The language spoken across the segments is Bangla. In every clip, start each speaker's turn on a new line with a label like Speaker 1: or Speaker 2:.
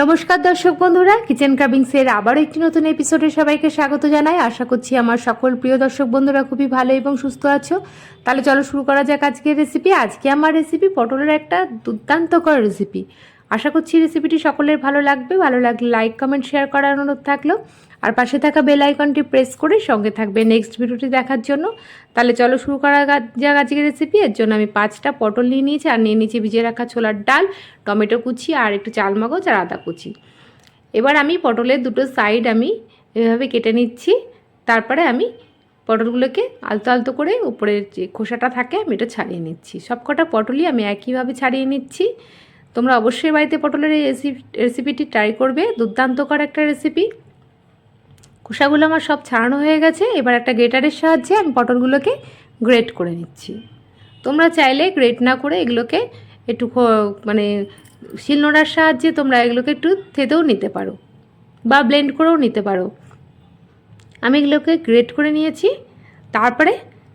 Speaker 1: নমস্কার দর্শক বন্ধুরা কিচেন কাবিংসের আবারও একটি নতুন এপিসোডে সবাইকে স্বাগত জানাই। আশা করছি আমার সকল প্রিয় দর্শক বন্ধুরা খুবই ভালো এবং সুস্থ আছো। তাহলে চলো শুরু করা যাক আজকের রেসিপি আজকে আমার রেসিপি পটলের একটা দুর্দান্তকর রেসিপি আশা করছি রেসিপিটি সকলের ভালো লাগবে। ভালো লাগলে লাইক কমেন্ট শেয়ার করার অনুরোধ থাকল। আর পাশে থাকা বেল আইকনটি প্রেস করে সঙ্গে থাকবে নেক্সট ভিডিওটি দেখার জন্য। তাহলে চলো শুরু করা যাক আজকের রেসিপি এর জন্য আমি পাঁচটা পটল নিয়ে নিয়েছি, আর নিয়ে নিয়েছি ভিজিয়ে রাখা ছোলার ডাল, টমেটো কুচি, আর একটু চাল মগজ, আর আদা কুচি। এবার আমি পটলের দুটো সাইড আমি এভাবে কেটে নিচ্ছি। তারপরে আমি পটলগুলোকে আলতো আলতো করে উপরের যে খোসাটা থাকে, আমি এটা ছাড়িয়ে নিচ্ছি। সবকটা পটলই আমি একইভাবে ছাড়িয়ে নিচ্ছি। তোমরা অবশ্যই বাড়িতে পটলের এই রেসিপি রেসিপিটি ট্রাই করবে। দুর্দান্তকর একটা রেসিপি খোসাগুলো আমার সব ছাড়ানো হয়ে গেছে। এবার একটা গ্রেটারের সাহায্যে আমি পটলগুলোকে গ্রেট করে নিচ্ছি। তোমরা চাইলে গ্রেট না করে এগুলোকে একটু মানে শিলনোড়ার সাহায্যে তোমরা এগুলোকে একটু থেতেও নিতে পারো বা ব্লেন্ড করেও নিতে পারো। আমি এগুলোকে গ্রেট করে নিয়েছি। তারপরে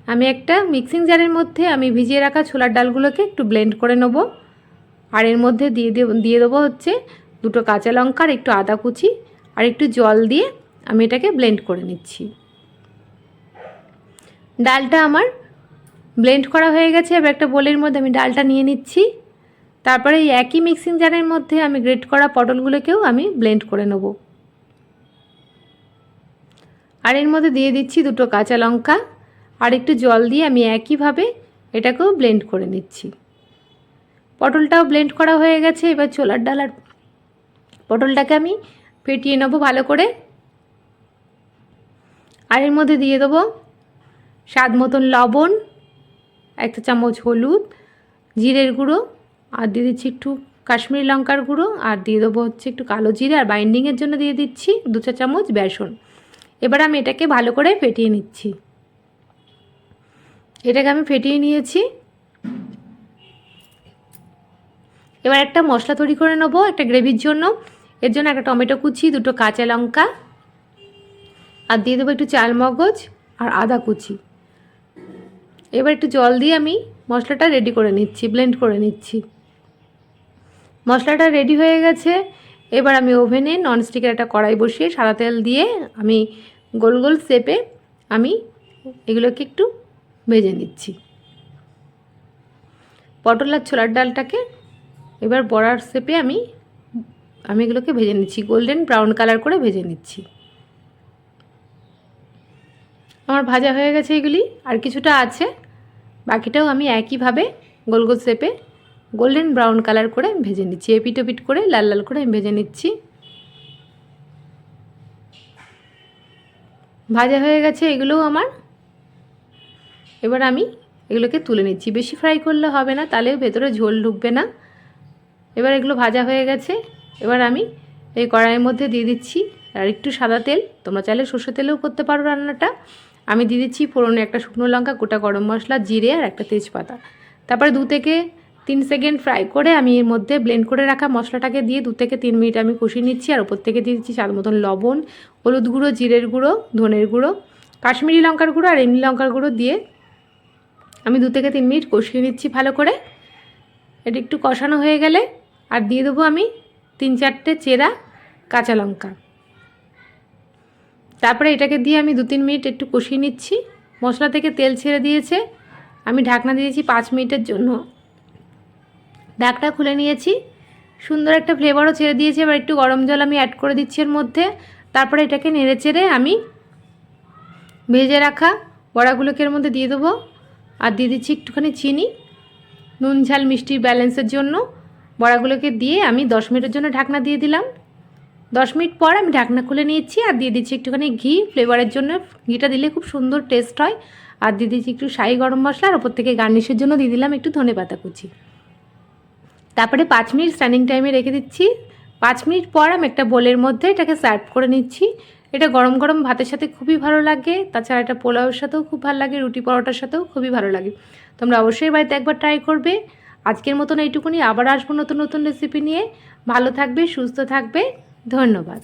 Speaker 1: আমি একটা মিক্সিং জারের মধ্যে আমি ভিজিয়ে রাখা ছোলার ডালগুলোকে একটু ব্লেন্ড করে নেব। আর এর মধ্যে দিয়ে দেব, দিয়ে দেবো হচ্ছে দুটো কাঁচা লঙ্কার, একটু আদা কুচি আর একটু জল দিয়ে আমি এটাকে ব্লেন্ড করে নিচ্ছি। ডালটা আমার ব্লেন্ড করা হয়ে গেছে। এবার একটা বোলের মধ্যে আমি ডালটা নিয়ে নিচ্ছি। তারপরে এই একই মিক্সিং জারের মধ্যে আমি গ্রেট করা পটলগুলোকেও আমি ব্লেন্ড করে নেব। আর এর মধ্যে দিয়ে দিচ্ছি দুটো কাঁচা লঙ্কা আর একটু জল দিয়ে আমি একইভাবে এটাকেও ব্লেন্ড করে নিচ্ছি। পটলটাও ব্লেন্ড করা হয়ে গেছে, এবার ছোলার ডাল আর পটলটাকে আমি ফেটিয়ে নেব ভালো করে। আর এর মধ্যে দিয়ে দেবো স্বাদ মতন লবণ, একটা চামচ হলুদ, জিরের গুঁড়ো, আর দিয়ে দিচ্ছি একটু কাশ্মীরি লঙ্কার গুঁড়ো, আর দিয়ে দেবো হচ্ছে একটু কালো জিরে, আর বাইন্ডিংয়ের জন্য দিয়ে দিচ্ছি দু চা চামচ বেসন। এবার আমি এটাকে ভালো করে ফেটিয়ে নিচ্ছি। এটাকে আমি ফেটিয়ে নিয়েছি। এবার একটা মশলা তৈরি করে নেব, একটা গ্রেভির জন্য। এর জন্য একটা টমেটো কুচি, দুটো কাঁচা লঙ্কা, আর দিয়ে দেবো একটু চাল মগজ আর আদা কুচি। এবার একটু জল দিয়ে আমি মশলাটা রেডি করে নিচ্ছি ব্লেন্ড করে নিচ্ছি। মশলাটা রেডি হয়ে গেছে। এবার আমি ওভেনে ননস্টিকের একটা কড়াই বসিয়ে সাদা তেল দিয়ে আমি গোল গোল শেপে আমি এগুলোকে একটু ভেজে নিচ্ছি। পটল আর ছোলার ডালটাকে এবার বড়ার শেপে আমি আমি এগুলোকে ভেজে নিচ্ছি। গোল্ডেন ব্রাউন কালার করে ভেজে নিচ্ছি। আমার ভাজা হয়ে গেছে এগুলি, আর কিছুটা আছে। বাকিটাও আমি একইভাবে গোল গোল শেপে গোল্ডেন ব্রাউন কালার করে ভেজে নিচ্ছি। এপিট ওপিট করে লাল লাল করে আমি ভেজে নিচ্ছি। ভাজা হয়ে গেছে এগুলোও আমার। এবার আমি এগুলোকে তুলে নিচ্ছি। বেশি ফ্রাই করলে হবে না তাহলে ভেতরে ঝোল ঢুকবে না। এবার এগুলো ভাজা হয়ে গেছে। এবার আমি এই কড়াইয়ের মধ্যে দিয়ে দিচ্ছি আর একটু সাদা তেল। তোমরা চাইলে সর্ষে তেলেও করতে পারো রান্নাটা। আমি দিয়ে দিচ্ছি ফোড়নে একটা শুকনো লঙ্কা, গোটা গরম মশলা, জিরে আর একটা তেজপাতা। তারপরে দু থেকে তিন সেকেন্ড ফ্রাই করে আমি এর মধ্যে ব্লেন্ড করে রাখা মশলাটাকে দিয়ে দু থেকে তিন মিনিট আমি কষিয়ে নিচ্ছি। আর ওপর থেকে দিয়ে দিচ্ছি স্বাদ মতন লবণ, হলুদ গুঁড়ো, জিরের গুঁড়ো, ধনের গুঁড়ো, কাশ্মীরি লঙ্কার গুঁড়ো আর এমনি লঙ্কার গুঁড়ো দিয়ে আমি দু থেকে তিন মিনিট কষিয়ে নিচ্ছি ভালো করে। এটা একটু কষানো হয়ে গেলে আর দিয়ে দেবো আমি তিন চারটে চেরা কাঁচা লঙ্কা। তারপরে এটাকে দিয়ে আমি দু তিন মিনিট একটু কষিয়ে নিচ্ছি। মশলা থেকে তেল ছেড়ে দিয়েছে। আমি ঢাকনা দিয়েছি পাঁচ মিনিটের জন্য। ঢাকটা খুলে নিয়েছি। সুন্দর একটা ফ্লেভারও ছেড়ে দিয়েছি। এবার একটু গরম জল আমি অ্যাড করে দিচ্ছি এর মধ্যে। তারপরে এটাকে নেড়ে চেড়ে আমি ভেজে রাখা বড়াগুলোকে এর মধ্যে দিয়ে দেবো। আর দিয়ে দিচ্ছি একটুখানি চিনি, নুন, ঝাল মিষ্টির ব্যালেন্সের জন্য। বড়াগুলোকে দিয়ে আমি দশ মিনিটের জন্য ঢাকনা দিয়ে দিলাম। দশ মিনিট পর আমি ঢাকনা খুলে নিয়েছি আর দিয়ে দিচ্ছি একটুখানি ঘি। ফ্লেভারের জন্য ঘিটা দিলে খুব সুন্দর টেস্ট হয়। আর দিয়ে দিচ্ছি একটু শাহি গরম মশলা আর ওপর থেকে গার্নিশের জন্য দিয়ে দিলাম একটু ধনে পাতা কুচি। তারপরে পাঁচ মিনিট স্ট্যান্ডিং টাইমে রেখে দিচ্ছি। পাঁচ মিনিট পর আমি একটা বোলের মধ্যে এটাকে সার্ভ করে নিচ্ছি। এটা গরম গরম ভাতের সাথে খুবই ভালো লাগে। তাছাড়া এটা পোলাওয়ের সাথেও খুব ভালো লাগে, রুটি পরোটার সাথেও খুবই ভালো লাগে। তোমরা অবশ্যই বাড়িতে একবার ট্রাই করবে। আজকের মতন এইটুকুনি। আবার আসব নতুন নতুন রেসিপি নিয়ে। ভালো থাকবে সুস্থ থাকবে। ধন্যবাদ।